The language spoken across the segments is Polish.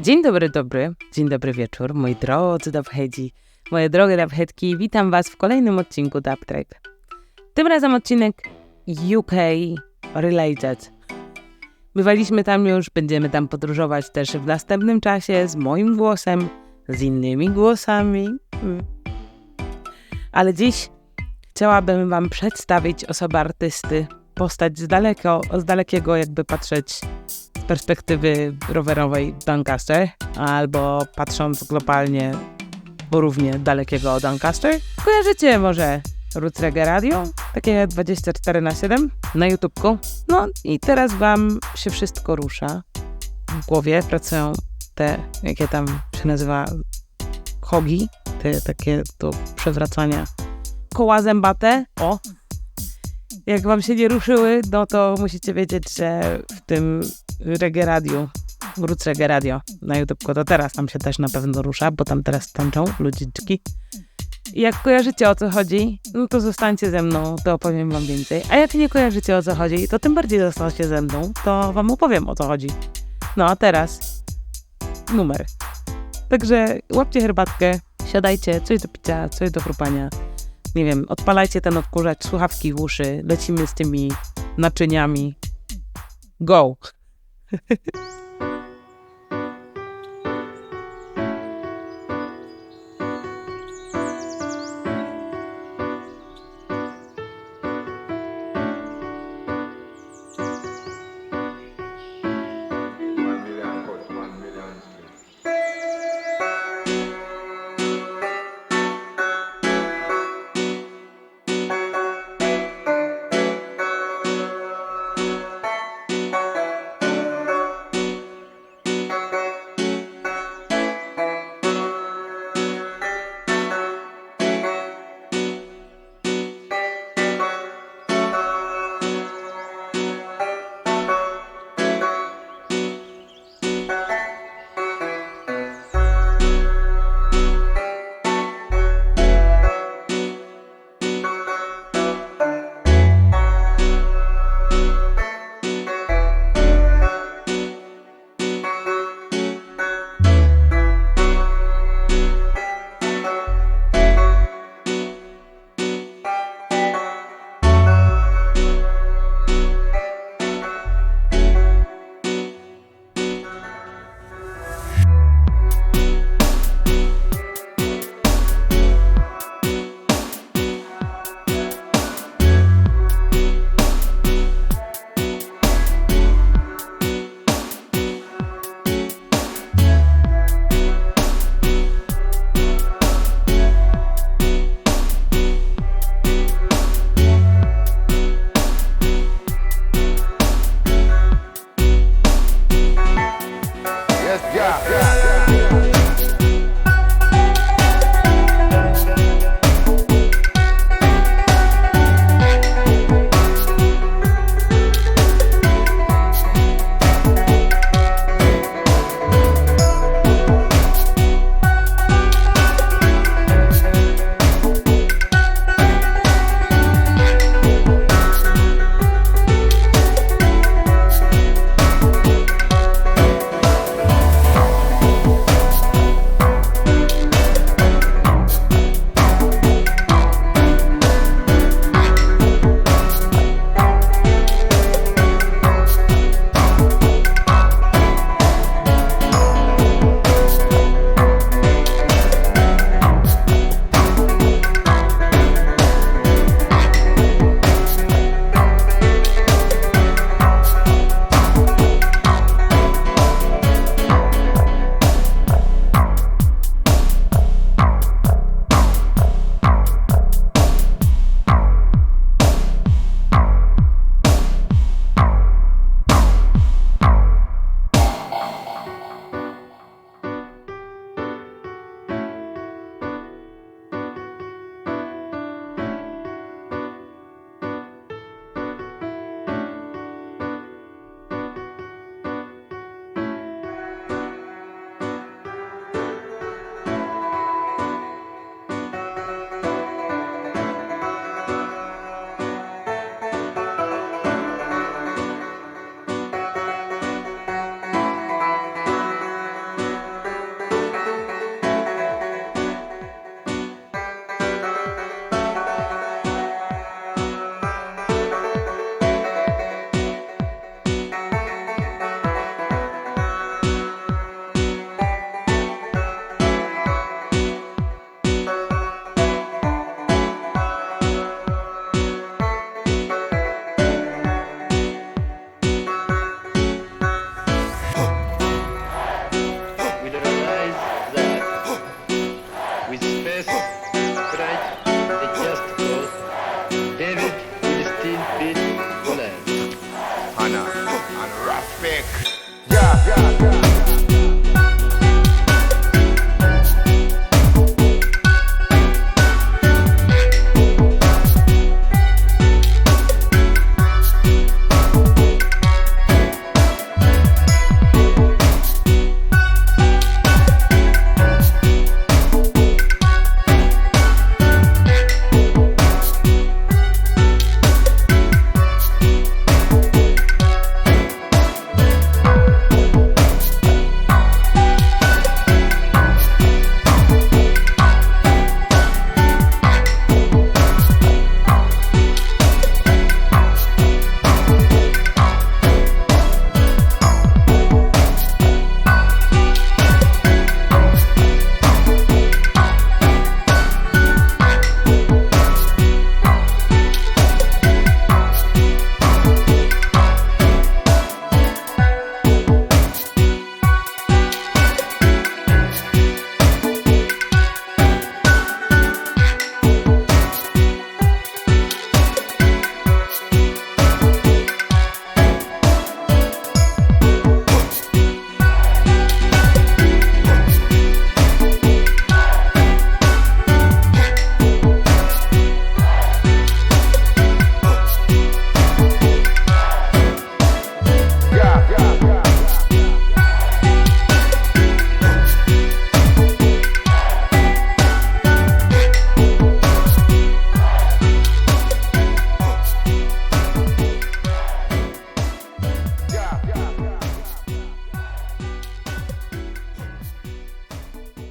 Dzień dobry, dobry. Dzień dobry wieczór, moi drodzy dubheadzi, moje drogie dubheadki. Witam was w kolejnym odcinku Dub Track. Tym razem odcinek UK related. Bywaliśmy tam już, będziemy tam podróżować też w następnym czasie z moim głosem, z innymi głosami. Ale dziś chciałabym wam przedstawić osobę artysty, postać z, daleko, z dalekiego jakby patrzeć z perspektywy rowerowej Doncaster, albo patrząc globalnie równie dalekiego Doncaster. Kojarzycie może Roots Reggae Radio? Takie 24 na 7 na YouTubeku. No i teraz wam się wszystko rusza. W głowie pracują te, jakie tam się nazywa, hogi, te takie do przewracania koła zębate. O! Jak wam się nie ruszyły, no to musicie wiedzieć, że w tym Reggae Radio, Roots Reggae Radio na YouTubeku, to teraz tam się też na pewno rusza, bo tam teraz tańczą ludziczki. Jak kojarzycie o co chodzi, no to zostańcie ze mną, to opowiem wam więcej. A jak nie kojarzycie o co chodzi, to tym bardziej zostańcie ze mną, to wam opowiem o co chodzi. No a teraz numer. Także łapcie herbatkę, siadajcie, coś do picia, coś do chrupania. Nie wiem, odpalajcie ten odkurzacz, słuchawki w uszy, lecimy z tymi naczyniami. Go!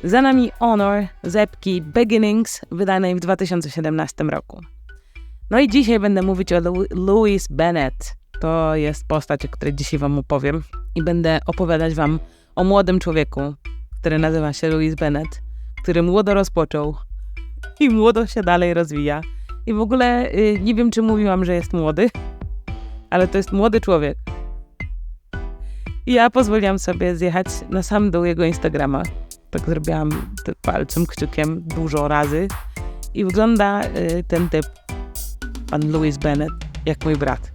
Za nami Honor z epki Beginnings, wydanej w 2017 roku. No i dzisiaj będę mówić o Louis Bennett. To jest postać, o której dzisiaj wam opowiem. I będę opowiadać wam o młodym człowieku, który nazywa się Louis Bennett, który młodo rozpoczął i młodo się dalej rozwija. I w ogóle y, nie wiem, czy mówiłam, że jest młody, ale to jest młody człowiek. I ja pozwoliłam sobie zjechać na sam dół jego Instagrama. Tak zrobiłam palcem, kciukiem dużo razy. I wygląda y, ten typ, pan Louis Bennett, jak mój brat.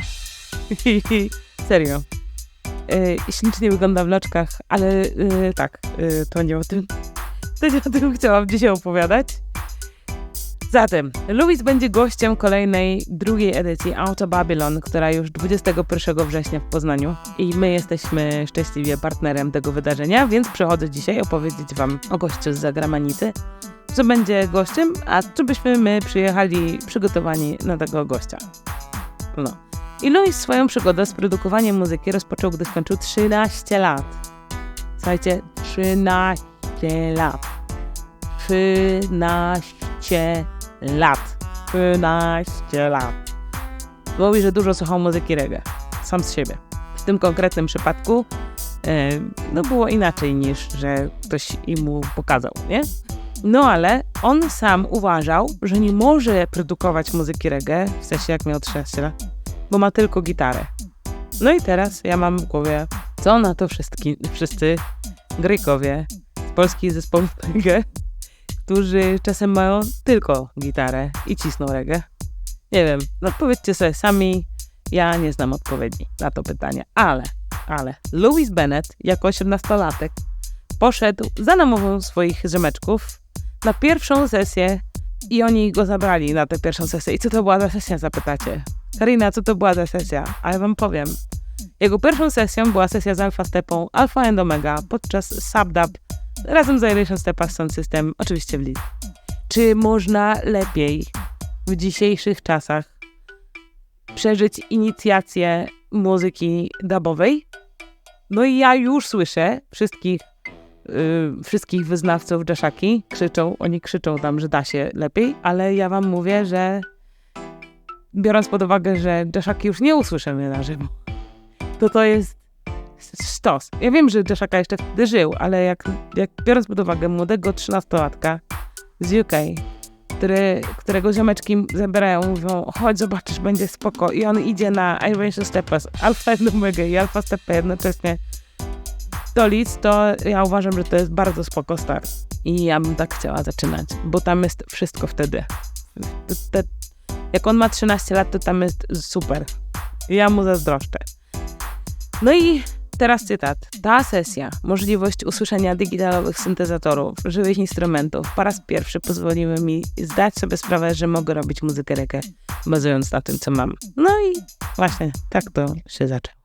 Serio. Y, ślicznie wygląda w loczkach, ale y, tak, y, to nie o tym. To nie o tym chciałam dzisiaj opowiadać. Zatem, Louis będzie gościem kolejnej, drugiej edycji Auto Babylon, która już 21 września w Poznaniu i my jesteśmy szczęśliwie partnerem tego wydarzenia, więc przychodzę dzisiaj opowiedzieć Wam o gościu z zagranicy, co będzie gościem, a czy byśmy my przyjechali przygotowani na tego gościa. No. I Louis swoją przygodę z produkowaniem muzyki rozpoczął, gdy skończył 13 lat. Słuchajcie, 13 lat. 13 lat. 13 lat. Mówi, że dużo słuchał muzyki reggae. Sam z siebie. W tym konkretnym przypadku e, no było inaczej niż, że ktoś mu pokazał, nie? No ale on sam uważał, że nie może produkować muzyki reggae, w sensie jak miał 13 lat, bo ma tylko gitarę. No i teraz ja mam w głowie, co na to wszyscy Grekowie z polskich zespołów reggae, którzy czasem mają tylko gitarę i cisną reggae. Nie wiem, no powiedzcie sobie sami, ja nie znam odpowiedzi na to pytanie, ale, ale Louis Bennett jako 18-latek poszedł za namową swoich ziomeczków na pierwszą sesję i oni go zabrali na tę pierwszą sesję. I co to była za sesja, zapytacie? Karina, co to była za sesja? A ja wam powiem. Jego pierwszą sesją była sesja z Alpha Stepą Alpha and Omega podczas Subdub razem z Irish Stepa Sound System, oczywiście w Lidl. Czy można lepiej w dzisiejszych czasach przeżyć inicjację muzyki dubowej? No i ja już słyszę wszystkich, yy, wszystkich wyznawców Jaszaki krzyczą, oni krzyczą tam, że da się lepiej, ale ja wam mówię, że biorąc pod uwagę, że Jaszaki już nie usłyszymy na żywo, to to jest sztos. Ja wiem, że Jaszaka jeszcze wtedy żył, ale jak, jak biorąc pod uwagę młodego 13-latka z UK, który, którego ziomeczki zabierają, mówią, chodź zobaczysz, będzie spoko. I on idzie na Irish Stepas, Alpha and Omega i Alpha Stepę jednocześnie do Leeds, to ja uważam, że to jest bardzo spoko start. I ja bym tak chciała zaczynać, bo tam jest wszystko wtedy. Te, te, jak on ma 13 lat, to tam jest super. Ja mu zazdroszczę. No i teraz cytat. Ta sesja, możliwość usłyszenia digitalowych syntezatorów, żywych instrumentów, po raz pierwszy pozwoliły mi zdać sobie sprawę, że mogę robić muzykę reggae, bazując na tym, co mam. No i właśnie tak to się zaczęło.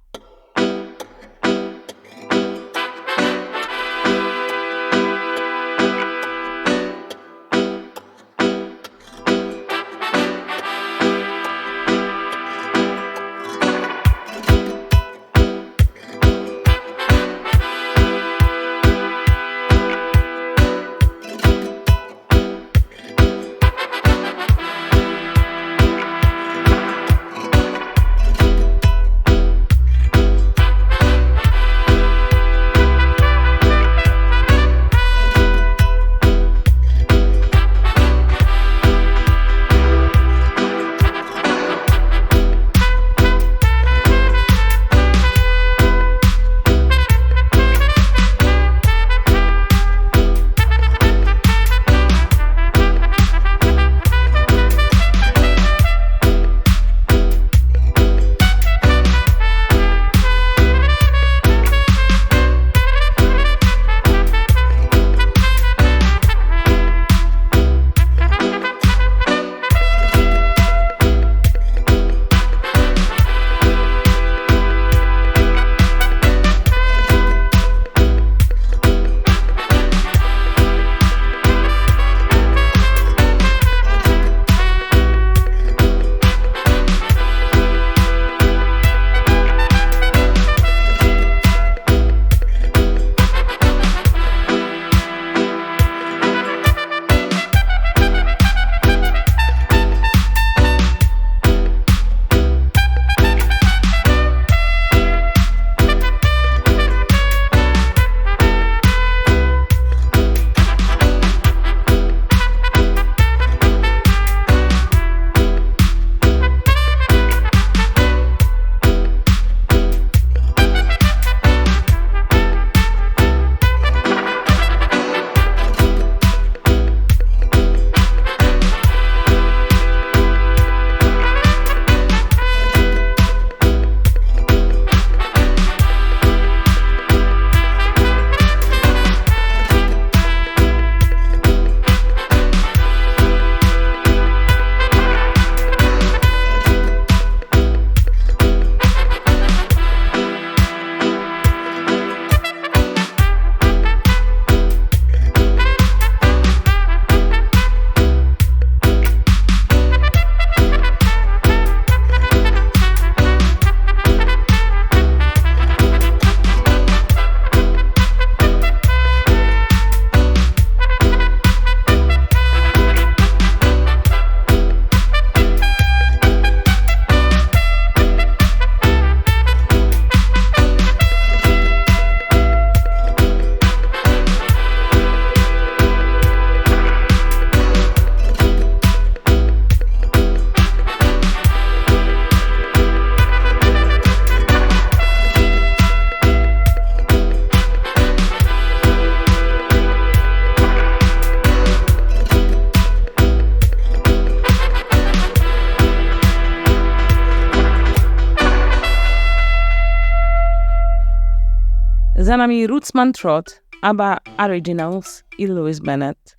Za nami Rootsman Trot, ABBA Originals i Louis Bennett.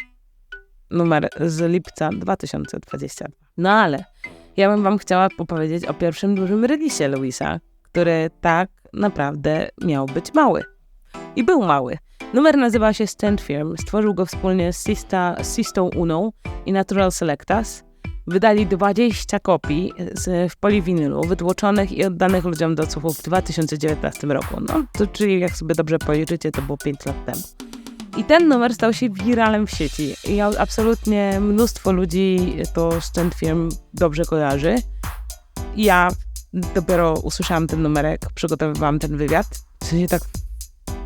Numer z lipca 2022. No ale ja bym wam chciała opowiedzieć o pierwszym dużym releasie Louisa, który tak naprawdę miał być mały. I był mały. Numer nazywa się Stand Firm. Stworzył go wspólnie z Sista, Sistą Uną i Natural Selectas. Wydali 20 kopii z, w poliwinylu, wytłoczonych i oddanych ludziom do odsłuchu w 2019 roku. No, to czyli jak sobie dobrze policzycie, to było 5 lat temu. I ten numer stał się wiralem w sieci. I absolutnie mnóstwo ludzi to Stand Firm dobrze kojarzy. Ja dopiero usłyszałam ten numerek, przygotowywałam ten wywiad. W sensie tak,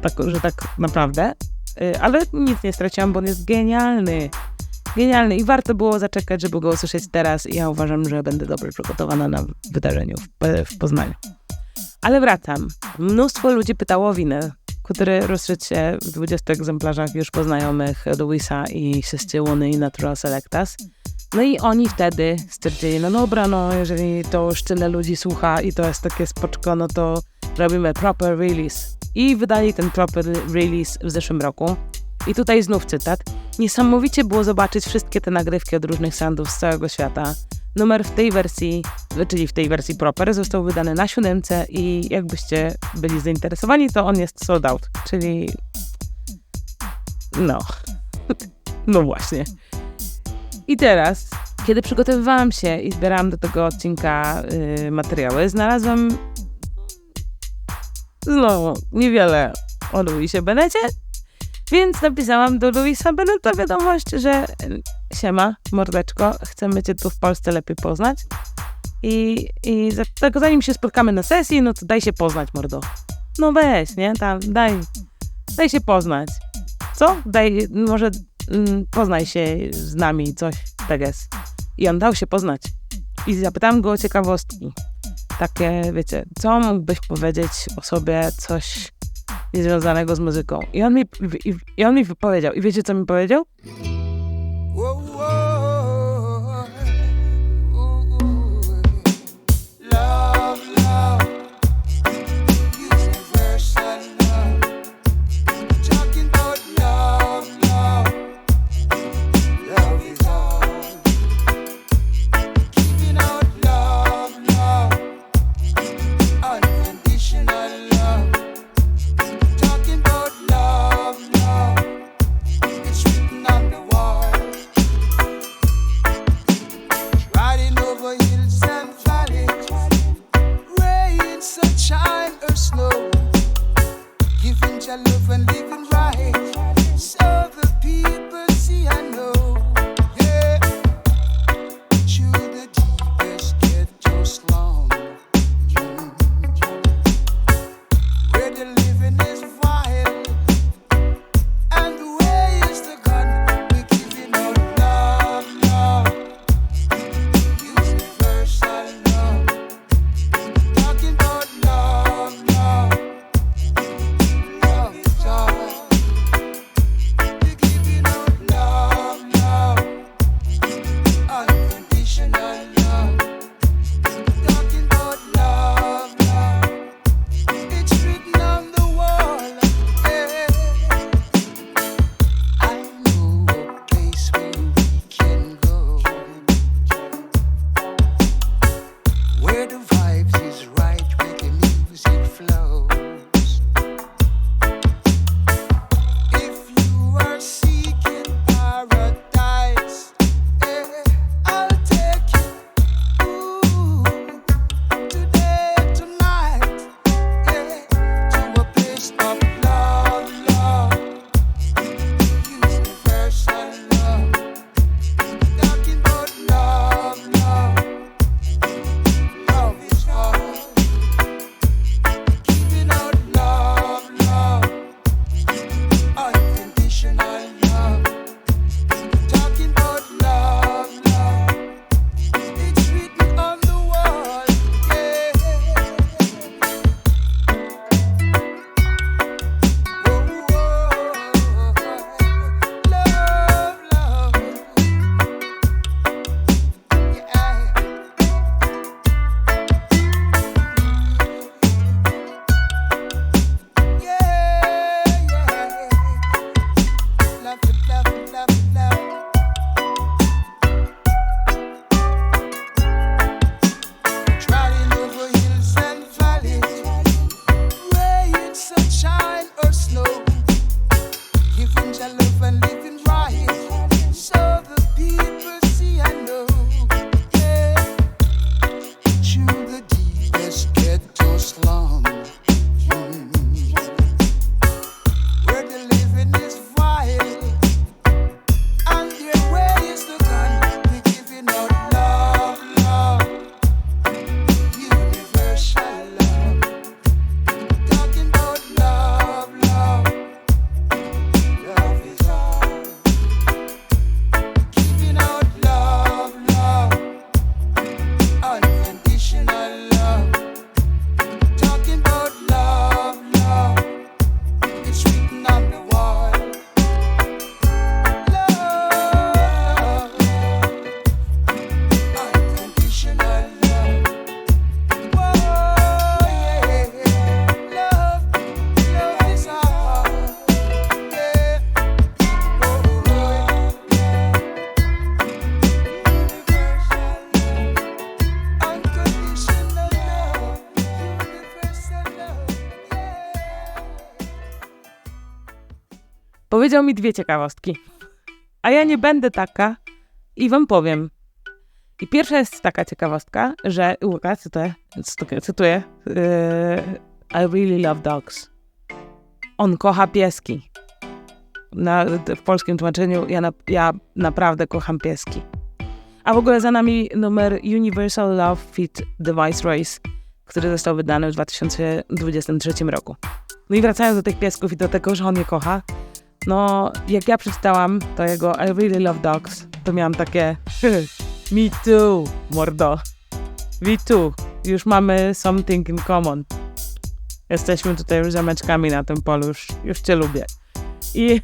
tak że tak naprawdę. Y, Ale nic nie straciłam, bo on jest genialny. Genialny i warto było zaczekać, żeby go usłyszeć teraz. Ja uważam, że będę dobrze przygotowana na wydarzeniu w, P- w Poznaniu. Ale wracam. Mnóstwo ludzi pytało o winę, który rozszedł się w 20 egzemplarzach już poznajomych Louisa i Sisty Łuny i Natural Selectas. No i oni wtedy stwierdzili, no dobra, no jeżeli to już tyle ludzi słucha i to jest takie spoczko, no to robimy proper release. I wydali ten proper release w zeszłym roku. I tutaj znów cytat. Niesamowicie było zobaczyć wszystkie te nagrywki od różnych soundów z całego świata. Numer w tej wersji, czyli w tej wersji proper, został wydany na siódemce i jakbyście byli zainteresowani, to on jest sold out, czyli no, no właśnie. I teraz, kiedy przygotowywałam się i zbierałam do tego odcinka y, materiały, znalazłam znowu niewiele o Louisie Benecie, więc napisałam do Louisa Beneta wiadomość, że y, siema, mordeczko, chcemy cię tu w Polsce lepiej poznać. I, i tak zanim się spotkamy na sesji, no to daj się poznać, mordo. No weź, nie? Tam, daj, daj się poznać. Co? Daj, może mm, poznaj się z nami, coś tak jest. I on dał się poznać. I zapytałam go o ciekawostki. Takie, wiecie, co mógłbyś powiedzieć o sobie, coś niezwiązanego z muzyką. I on mi, i, i on mi powiedział. I wiecie, co mi powiedział? Powiedział mi dwie ciekawostki. A ja nie będę taka i wam powiem. I pierwsza jest taka ciekawostka, że uwaga, cytuję, cytuję, yy, I really love dogs. On kocha pieski. Na, w polskim tłumaczeniu ja, na, ja naprawdę kocham pieski. A w ogóle za nami numer Universal Love Fit Device Race, który został wydany w 2023 roku. No i wracając do tych piesków i do tego, że on je kocha, no jak ja przeczytałam to jego I really love dogs, to miałam takie me too, mordo. Me too. Już mamy something in common. Jesteśmy tutaj już zameczkami na tym polu, już, już cię lubię. I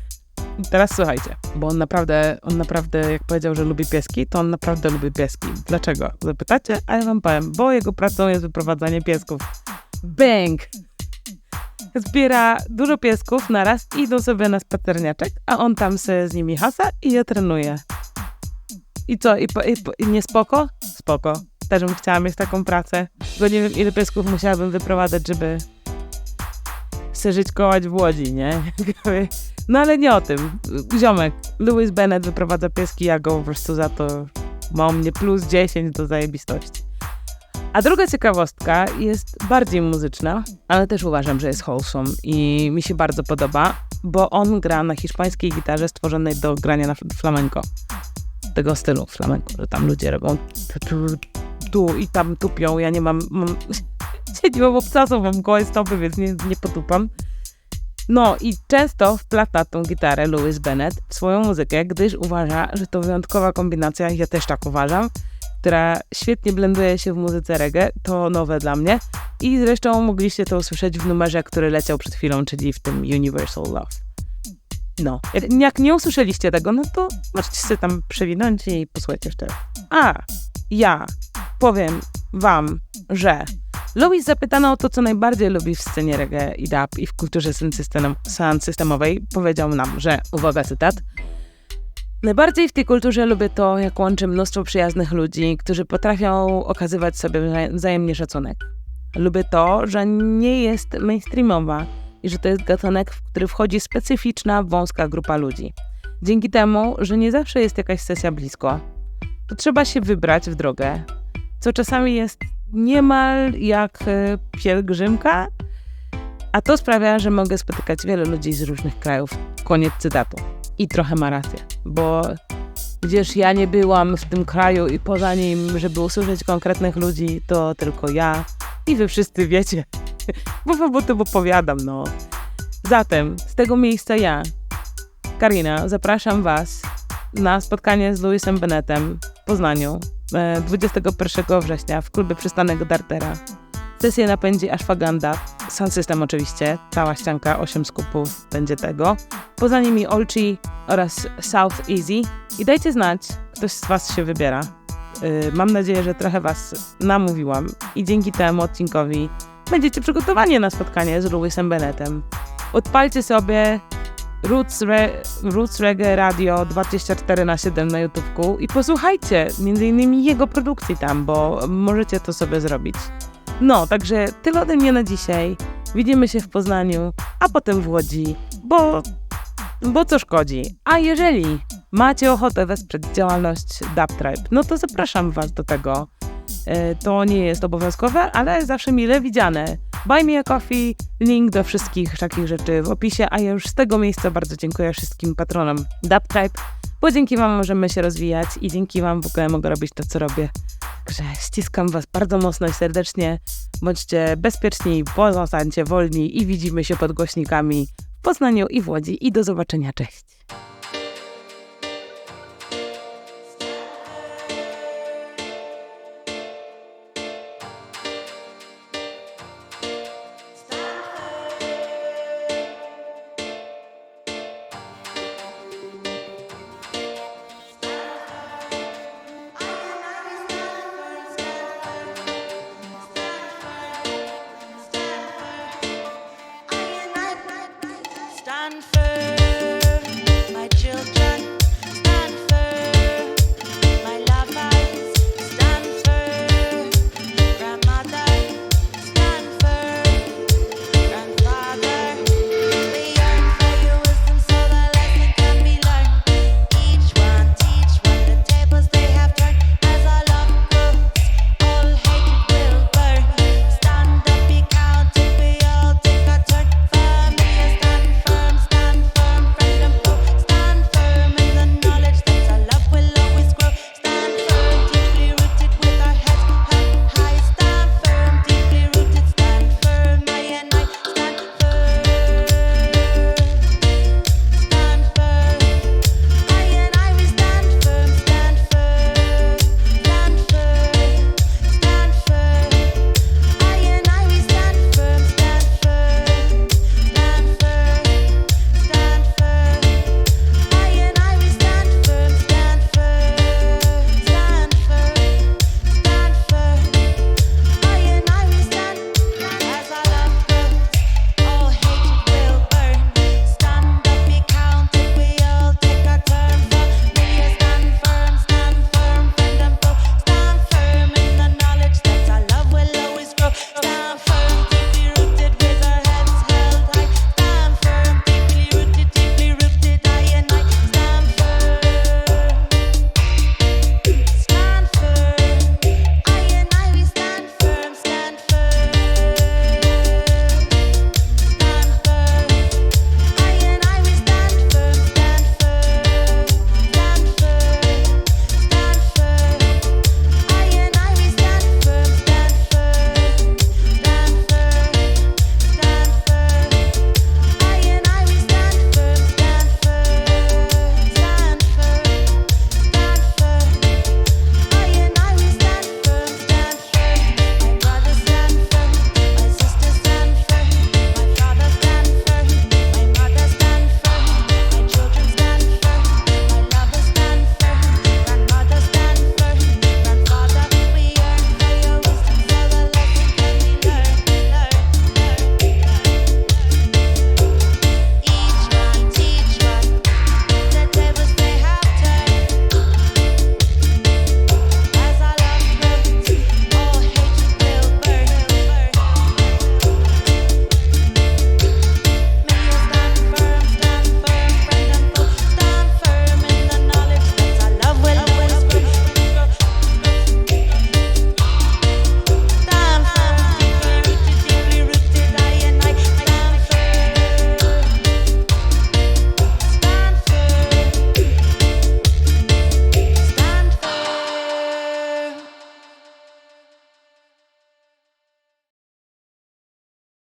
teraz słuchajcie, bo on naprawdę, on naprawdę, jak powiedział, że lubi pieski, to on naprawdę lubi pieski. Dlaczego? Zapytacie? A ja wam powiem, bo jego pracą jest wyprowadzanie piesków. Bang! Zbiera dużo piesków naraz i idą sobie na spacerniaczek, a on tam sobie z nimi hasa i je trenuje. I co? I, po, i, po, i nie spoko? Spoko. Też bym chciała mieć taką pracę. Bo nie wiem, ile piesków musiałabym wyprowadzać, żeby se żyć kołać w Łodzi, nie? No ale nie o tym. Ziomek, Louis Bennett wyprowadza pieski, ja go po prostu za to ma mnie plus 10 do zajebistości. A druga ciekawostka jest bardziej muzyczna, ale też uważam, że jest wholesome i mi się bardzo podoba, bo on gra na hiszpańskiej gitarze stworzonej do grania na flamenco. Tego stylu flamenco, że tam ludzie robią tu, i tam tupią. Ja nie mam, mam nie mam obcasu, mam gołe stopy, więc nie, nie potupam. No i często wplata tą gitarę Louis Bennett w swoją muzykę, gdyż uważa, że to wyjątkowa kombinacja, ja też tak uważam, która świetnie blenduje się w muzyce reggae, to nowe dla mnie. I zresztą mogliście to usłyszeć w numerze, który leciał przed chwilą, czyli w tym Universal Love. No, jak, jak nie usłyszeliście tego, no to możecie się tam przewinąć i posłuchać jeszcze. A, ja powiem wam, że Louis zapytano o to, co najbardziej lubi w scenie reggae i dub i w kulturze sound systemowej. Powiedział nam, że, uwaga, cytat, Najbardziej w tej kulturze lubię to, jak łączy mnóstwo przyjaznych ludzi, którzy potrafią okazywać sobie wzajem- wzajemnie szacunek. Lubię to, że nie jest mainstreamowa i że to jest gatunek, w który wchodzi specyficzna, wąska grupa ludzi. Dzięki temu, że nie zawsze jest jakaś sesja blisko, to trzeba się wybrać w drogę, co czasami jest niemal jak e, pielgrzymka, a to sprawia, że mogę spotykać wiele ludzi z różnych krajów. Koniec cytatu. I trochę ma rację, bo gdzież ja nie byłam w tym kraju i poza nim, żeby usłyszeć konkretnych ludzi, to tylko ja i wy wszyscy wiecie, bo wam o tym opowiadam, no. Zatem z tego miejsca ja, Karina, zapraszam was na spotkanie z Louisem Bennettem w Poznaniu e, 21 września w klubie Przystanek Dartera. Sesję napędzi Ashwagandha, Sound System oczywiście, cała ścianka, 8 skupów będzie tego. Poza nimi Olchi oraz South Easy. I dajcie znać, ktoś z was się wybiera. Yy, mam nadzieję, że trochę was namówiłam i dzięki temu odcinkowi będziecie przygotowani na spotkanie z Louisem Bennettem. Odpalcie sobie Roots, Re, Roots Reggae Radio 24 na 7 na YouTubeku i posłuchajcie między innymi jego produkcji tam, bo możecie to sobie zrobić. No, także tyle ode mnie na dzisiaj. Widzimy się w Poznaniu, a potem w Łodzi, bo bo co szkodzi. A jeżeli macie ochotę wesprzeć działalność Dub Tribe, no to zapraszam Was do tego. E, To nie jest obowiązkowe, ale zawsze mile widziane. Buy me a coffee, link do wszystkich takich rzeczy w opisie, a ja już z tego miejsca bardzo dziękuję wszystkim patronom Dub Tribe, bo dzięki Wam możemy się rozwijać i dzięki Wam w ogóle mogę robić to, co robię. Także ściskam Was bardzo mocno i serdecznie. Bądźcie bezpieczni, pozostańcie wolni i widzimy się pod głośnikami w Poznaniu i w Łodzi. I do zobaczenia. Cześć!